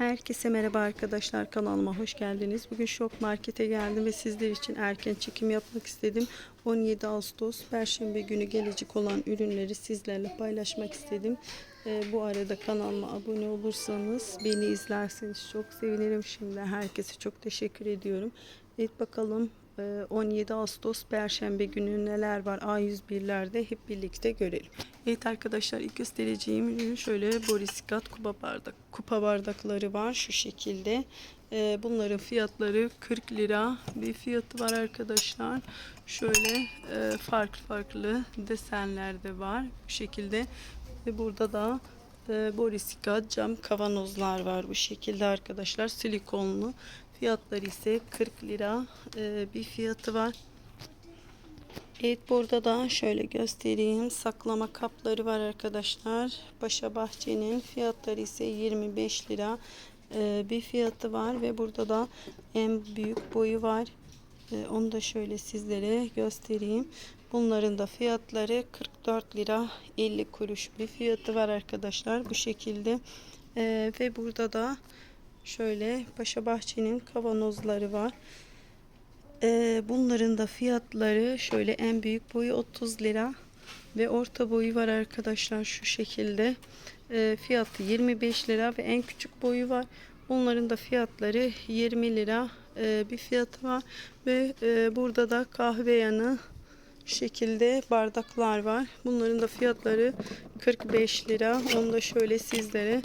Herkese merhaba arkadaşlar kanalıma hoş geldiniz. Bugün Şok Market'e geldim ve sizler için erken çekim yapmak istedim. 17 Ağustos Perşembe günü gelecek olan ürünleri sizlerle paylaşmak istedim. Ee, bu arada kanalıma abone olursanız beni izlerseniz çok sevinirim. Şimdi herkese çok teşekkür ediyorum. Evet bakalım e, 17 Ağustos Perşembe günü neler var A101'lerde hep birlikte görelim. Evet arkadaşlar ilk göstereceğim ürün şöyle Boriskat kupa bardak kupa bardakları var şu şekilde. Ee, bunların fiyatları 40 lira bir fiyatı var arkadaşlar. Şöyle e, farklı farklı desenler de var bu şekilde. Ve burada da e, Boriskat cam kavanozlar var bu şekilde arkadaşlar silikonlu. Fiyatları ise 40 lira e, bir fiyatı var. Evet burada da şöyle göstereyim. Saklama kapları var arkadaşlar. Paşa Bahçe'nin fiyatları ise 25 lira e, bir fiyatı var ve burada da en büyük boyu var. E, onu da şöyle sizlere göstereyim. Bunların da fiyatları 44 lira 50 kuruş bir fiyatı var arkadaşlar. Bu şekilde ve burada da şöyle Paşa Bahçe'nin kavanozları var. Ee, bunların da fiyatları şöyle en büyük boyu 30 lira ve orta boyu var arkadaşlar şu şekilde. Ee, fiyatı 25 lira ve en küçük boyu var. Bunların da fiyatları 20 lira ee, bir fiyatı var ve e, burada da kahve yanı şekilde bardaklar var. Bunların da fiyatları 45 lira. Onu da şöyle sizlere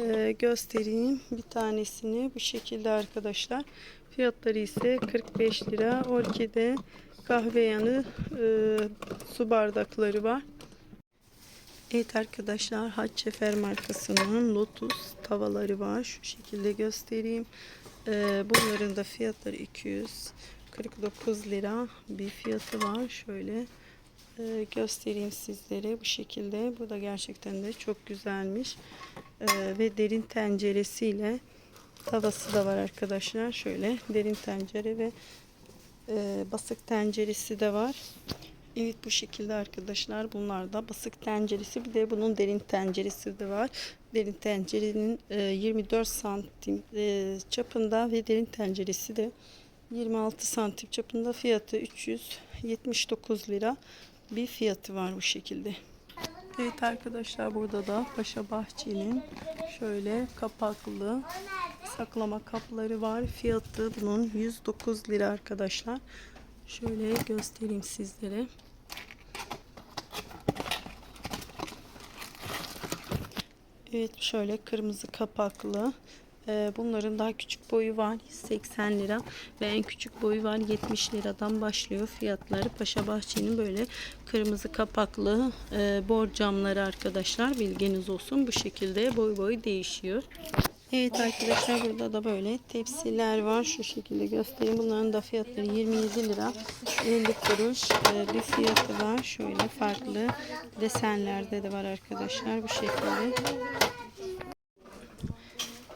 e, göstereyim. Bir tanesini bu şekilde arkadaşlar. Fiyatları ise 45 lira. Orkide kahve yanı e, su bardakları var. Evet arkadaşlar Hatçefer markasının Lotus tavaları var. Şu şekilde göstereyim. E, bunların da fiyatları 249 lira bir fiyatı var. Şöyle e, göstereyim sizlere bu şekilde. Bu da gerçekten de çok güzelmiş. E, ve derin tenceresiyle tavası da var arkadaşlar. Şöyle derin tencere ve e, basık tenceresi de var. Evet bu şekilde arkadaşlar. Bunlar da basık tenceresi. Bir de bunun derin tenceresi de var. Derin tencerenin e, 24 santim e, çapında ve derin tenceresi de 26 santim çapında fiyatı 379 lira bir fiyatı var bu şekilde. Evet arkadaşlar burada da Paşa Bahçe'nin şöyle kapaklı saklama kapları var. Fiyatı bunun 109 lira arkadaşlar. Şöyle göstereyim sizlere. Evet şöyle kırmızı kapaklı. Ee, Bunların daha küçük boyu var 80 lira ve en küçük boyu var 70 liradan başlıyor fiyatları. Paşa Bahçe'nin böyle kırmızı kapaklı e, bor camları arkadaşlar bilginiz olsun bu şekilde boy boy değişiyor. Evet arkadaşlar burada da böyle tepsiler var şu şekilde göstereyim. Bunların da fiyatları 27 lira 50 kuruş e, bir fiyatı var. Şöyle farklı desenlerde de var arkadaşlar bu şekilde.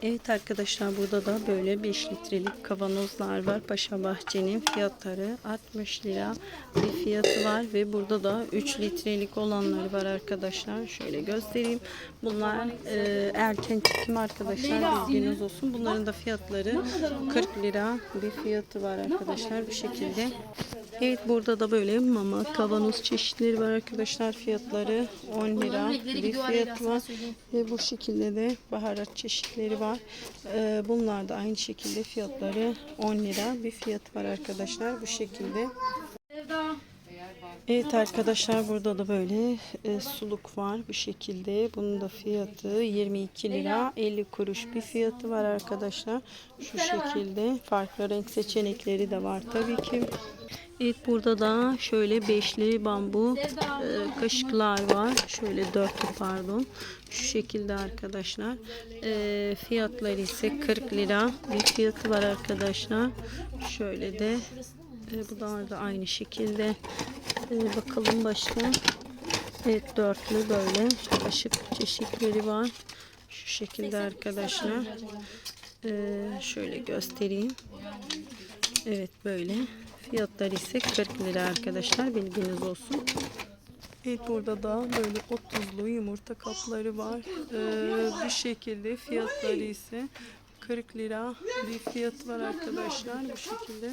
Evet arkadaşlar burada da böyle 5 litrelik kavanozlar var. Paşa Bahçe'nin fiyatları 60 lira bir fiyatı var ve burada da 3 litrelik olanları var arkadaşlar. Şöyle göstereyim. Bunlar e, erken çekim arkadaşlar bilginiz olsun. Bunların da fiyatları 40 lira bir fiyatı var arkadaşlar bu şekilde. Evet burada da böyle mama kavanoz çeşitleri var arkadaşlar. Fiyatları 10 lira bir fiyatı var. Ve bu şekilde de baharat çeşitleri var. Ee, bunlar da aynı şekilde fiyatları 10 lira bir fiyat var arkadaşlar. Bu şekilde. Evet arkadaşlar burada da böyle e, suluk var bu şekilde. Bunun da fiyatı 22 lira 50 kuruş bir fiyatı var arkadaşlar. Şu şekilde farklı renk seçenekleri de var tabii ki. Evet burada da şöyle beşli bambu e, kaşıklar var. Şöyle dörtlü pardon. Şu şekilde arkadaşlar. E, fiyatları ise 40 lira bir fiyatı var arkadaşlar. Şöyle de e, bu da aynı şekilde. E, bakalım başka. Evet dörtlü böyle kaşık çeşitleri var. Şu şekilde arkadaşlar. E, şöyle göstereyim. Evet böyle. Fiyatları ise 40 lira arkadaşlar bilginiz olsun. Evet burada da böyle 30'lu yumurta kapları var. Ee, bu şekilde fiyatları ise 40 lira bir fiyat var arkadaşlar bu şekilde.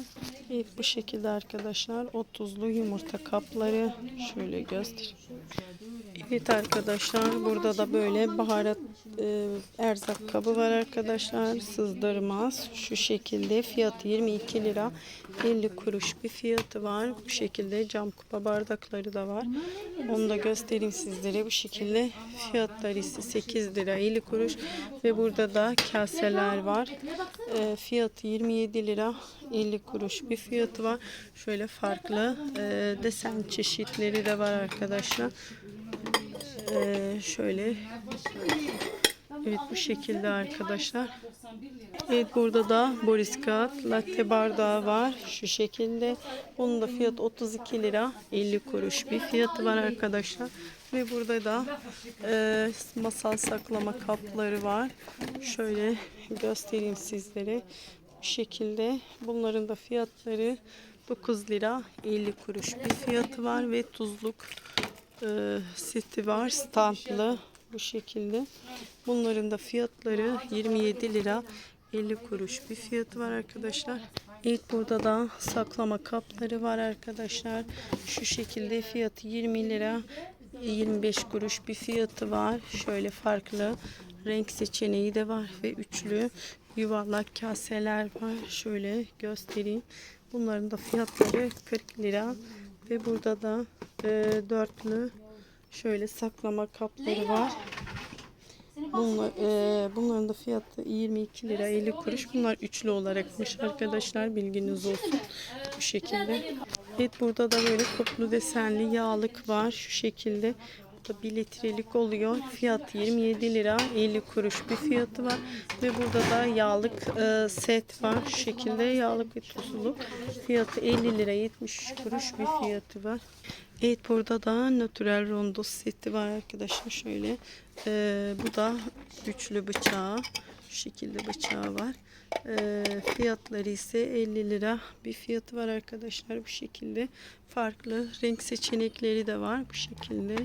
Evet bu şekilde arkadaşlar 30'lu yumurta kapları şöyle göstereyim. Evet arkadaşlar burada da böyle baharat e, erzak kabı var arkadaşlar. Sızdırmaz şu şekilde fiyatı 22 lira. 50 kuruş bir fiyatı var. Bu şekilde cam kupa bardakları da var. Onu da göstereyim sizlere. Bu şekilde fiyatları ise 8 lira 50 kuruş. Ve burada da kaseler var. E, fiyatı 27 lira 50 kuruş bir fiyatı var. Şöyle farklı e, desen çeşitleri de var arkadaşlar ee, şöyle. Evet bu şekilde arkadaşlar. Evet burada da Boris Kağıt latte bardağı var şu şekilde. Bunun da fiyatı 32 lira 50 kuruş bir fiyatı var arkadaşlar. Ve burada da e, masal saklama kapları var. Şöyle göstereyim sizlere. Bu şekilde. Bunların da fiyatları 9 lira 50 kuruş bir fiyatı var ve tuzluk e, seti var standlı bu şekilde. Bunların da fiyatları 27 lira 50 kuruş bir fiyatı var arkadaşlar. İlk burada da saklama kapları var arkadaşlar. Şu şekilde fiyatı 20 lira 25 kuruş bir fiyatı var. Şöyle farklı renk seçeneği de var ve üçlü yuvarlak kaseler var. Şöyle göstereyim. Bunların da fiyatları 40 lira ve burada da e, dörtlü şöyle saklama kapları var. Bunlar, e, bunların da fiyatı 22 lira 50 kuruş. Bunlar üçlü olarakmış arkadaşlar bilginiz olsun. Bu şekilde. Evet burada da böyle koplu desenli yağlık var şu şekilde. Bu da 1 litrelik oluyor. Fiyat 27 lira 50 kuruş bir fiyatı var. Ve burada da yağlık e, set var. Şu şekilde yağlık ve tuzlu. Fiyatı 50 lira 70 kuruş bir fiyatı var. Evet burada da natural rondo seti var arkadaşlar şöyle. E, bu da üçlü bıçağı. Şu şekilde bıçağı var. E, fiyatları ise 50 lira bir fiyatı var arkadaşlar bu şekilde. Farklı renk seçenekleri de var bu şekilde.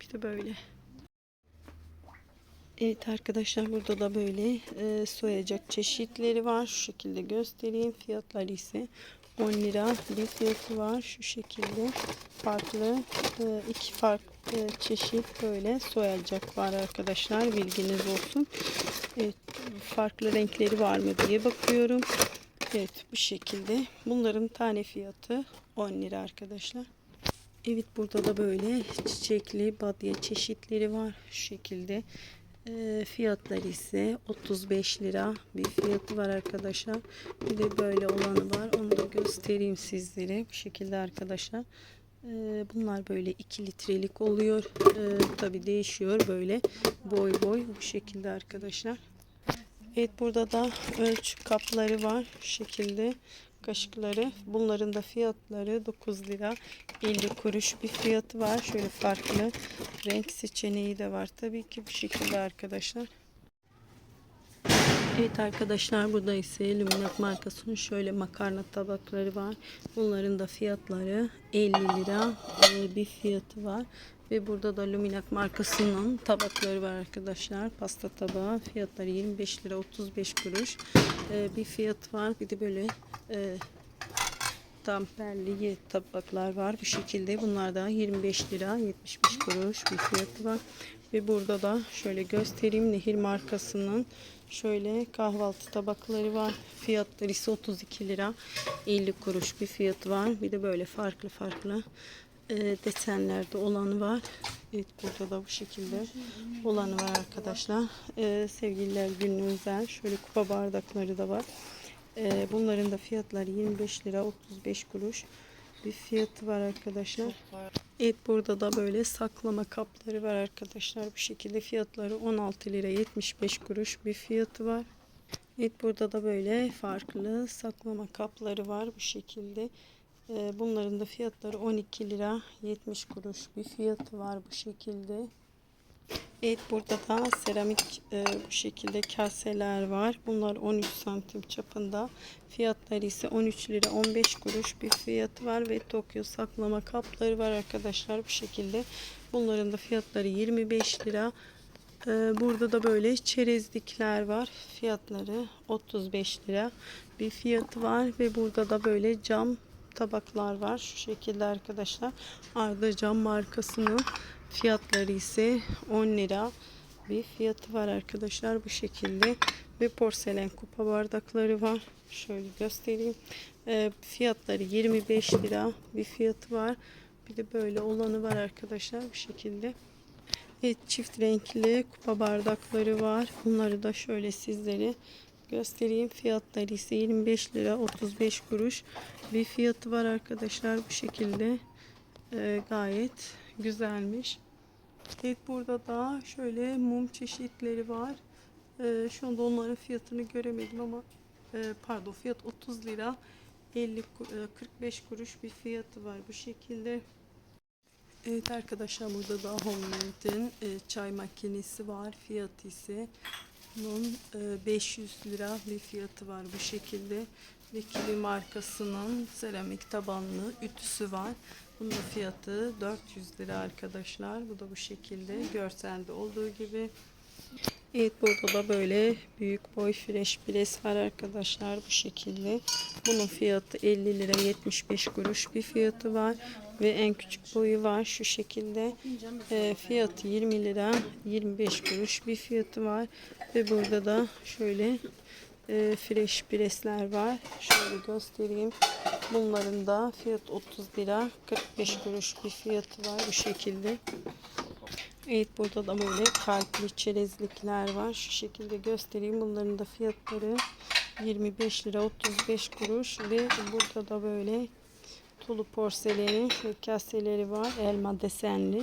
Bir de böyle. Evet arkadaşlar burada da böyle e, soyacak çeşitleri var. Şu şekilde göstereyim. Fiyatları ise 10 lira bir fiyatı var. Şu şekilde farklı e, iki farklı çeşit böyle soyacak var arkadaşlar. Bilginiz olsun. Evet, farklı renkleri var mı diye bakıyorum. Evet bu şekilde. Bunların tane fiyatı 10 lira arkadaşlar. Evet burada da böyle çiçekli badye çeşitleri var. Şu şekilde. E, fiyatları ise 35 lira bir fiyatı var arkadaşlar. Bir de böyle olanı var. Onu da göstereyim sizlere. Bu şekilde arkadaşlar. E, bunlar böyle 2 litrelik oluyor. E, Tabi değişiyor böyle boy boy bu şekilde arkadaşlar. Evet burada da ölçü kapları var. Şu şekilde kaşıkları. Bunların da fiyatları 9 lira 50 kuruş bir fiyatı var. Şöyle farklı renk seçeneği de var. Tabii ki bu şekilde arkadaşlar. Evet arkadaşlar burada ise Luminat markasının şöyle makarna tabakları var. Bunların da fiyatları 50 lira e, bir fiyatı var. Ve burada da Luminak markasının tabakları var arkadaşlar. Pasta tabağı fiyatları 25 lira 35 kuruş e, bir fiyat var. Bir de böyle e, damperli tabaklar var bu şekilde. Bunlar da 25 lira 75 kuruş bir fiyatı var. Ve burada da şöyle göstereyim Nehir markasının şöyle kahvaltı tabakları var. Fiyatları ise 32 lira 50 kuruş bir fiyatı var. Bir de böyle farklı farklı e, desenlerde olanı var. Evet burada da bu şekilde olanı var arkadaşlar. E, sevgililer günü özel şöyle kupa bardakları da var. E, bunların da fiyatları 25 lira 35 kuruş bir fiyatı var arkadaşlar. Evet burada da böyle saklama kapları var arkadaşlar. Bu şekilde fiyatları 16 lira 75 kuruş bir fiyatı var. Evet burada da böyle farklı saklama kapları var bu şekilde. Ee, bunların da fiyatları 12 lira 70 kuruş bir fiyatı var bu şekilde. Evet burada da seramik e, bu şekilde kaseler var. Bunlar 13 santim çapında. Fiyatları ise 13 lira 15 kuruş bir fiyatı var ve Tokyo saklama kapları var arkadaşlar bu şekilde. Bunların da fiyatları 25 lira. Ee, burada da böyle çerezlikler var. Fiyatları 35 lira. Bir fiyatı var ve burada da böyle cam tabaklar var. Şu şekilde arkadaşlar. Arda Cam markasının fiyatları ise 10 lira. Bir fiyatı var arkadaşlar bu şekilde. Ve porselen kupa bardakları var. Şöyle göstereyim. Ee, fiyatları 25 lira. Bir fiyatı var. Bir de böyle olanı var arkadaşlar bu şekilde. Evet çift renkli kupa bardakları var. Bunları da şöyle sizlere göstereyim. Fiyatları ise 25 lira 35 kuruş. Bir fiyatı var arkadaşlar bu şekilde. Ee, gayet güzelmiş. Evet burada da şöyle mum çeşitleri var. Ee, şu anda onların fiyatını göremedim ama e, pardon fiyat 30 lira 50 ku- e, 45 kuruş bir fiyatı var bu şekilde. Evet arkadaşlar burada da Homeland'in e, çay makinesi var. Fiyatı ise bunun e, 500 lira bir fiyatı var bu şekilde. Vikili markasının seramik tabanlı ütüsü var. Bunun da fiyatı 400 lira arkadaşlar. Bu da bu şekilde görselde olduğu gibi. Evet burada da böyle büyük boy fresh pres var arkadaşlar bu şekilde. Bunun fiyatı 50 lira 75 kuruş bir fiyatı var. Ve en küçük boyu var şu şekilde. Ee, fiyatı 20 lira 25 kuruş bir fiyatı var. Ve burada da şöyle e, fresh presler var. Şöyle göstereyim. Bunların da fiyat 30 lira 45 kuruş bir fiyatı var bu şekilde. Evet burada da böyle kalpli çerezlikler var. Şu şekilde göstereyim. Bunların da fiyatları 25 lira 35 kuruş ve burada da böyle tulu porselenin şöyle kaseleri var. Elma desenli.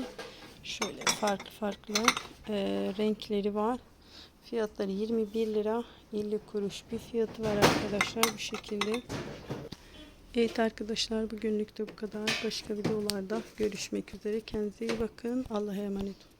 Şöyle farklı farklı e, renkleri var. Fiyatları 21 lira 50 kuruş bir fiyatı var arkadaşlar bu şekilde. Evet arkadaşlar bugünlük de bu kadar. Başka videolarda görüşmek üzere. Kendinize iyi bakın. Allah'a emanet olun.